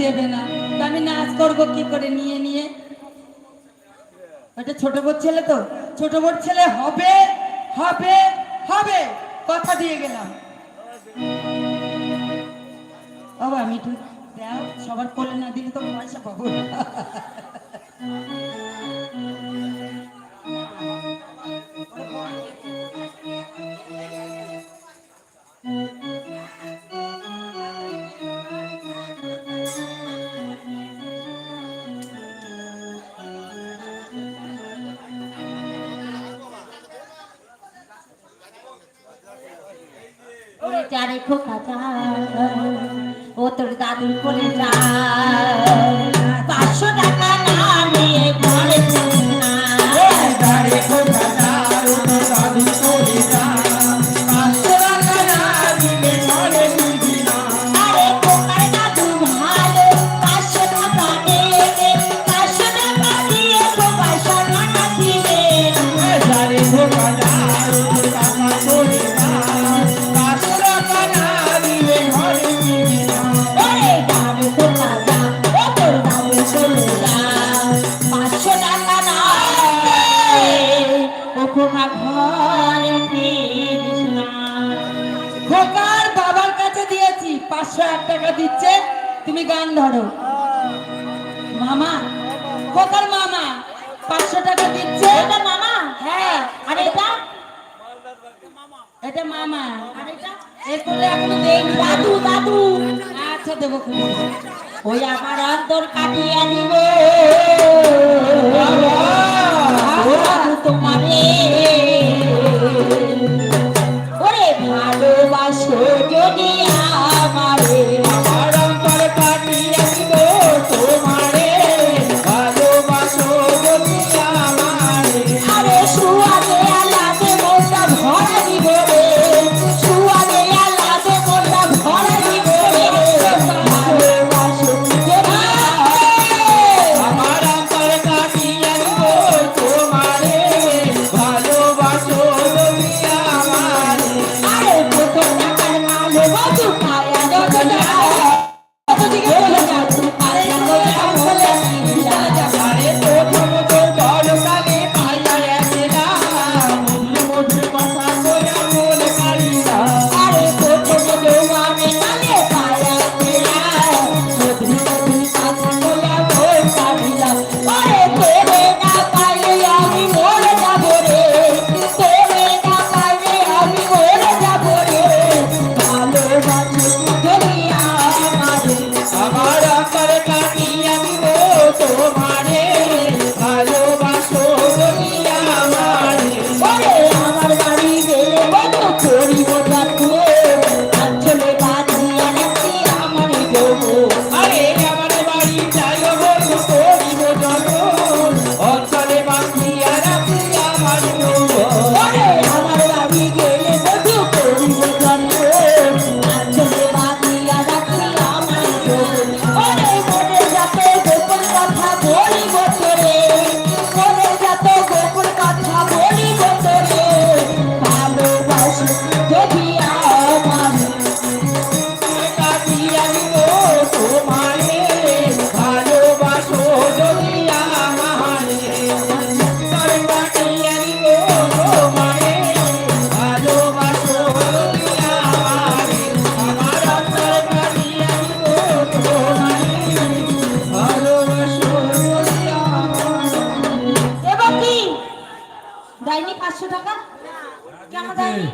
নেব কি করে নিয়ে নিয়ে? ওটা ছোট বোর ছেলে তো। ছোট বোর ছেলে হবে হবে হবে। কথা দিয়ে গেলাম। বাবা, আমি দাও, সবার কোলে না দিলে তো পয়সা পাবো না। যারে খোকা যায় ও তোর দাদুর করে যা ঘরে খোকার বাবার কাছে দিয়েছি পাঁচশো এক টাকা দিচ্ছে তুমি গান ধরো। মামা খোকার মামা পাঁচশো টাকা দিচ্ছে। এটা মামা? হ্যাঁ। আর এটা? এটা মামা। আর এটা এরপরে এখনও দেয়নি দাদু দাদু। আচ্ছা দেবো ওই আমার অন্তর কাটিয়ে দিব চারশো টাকা? কেন দেয়নি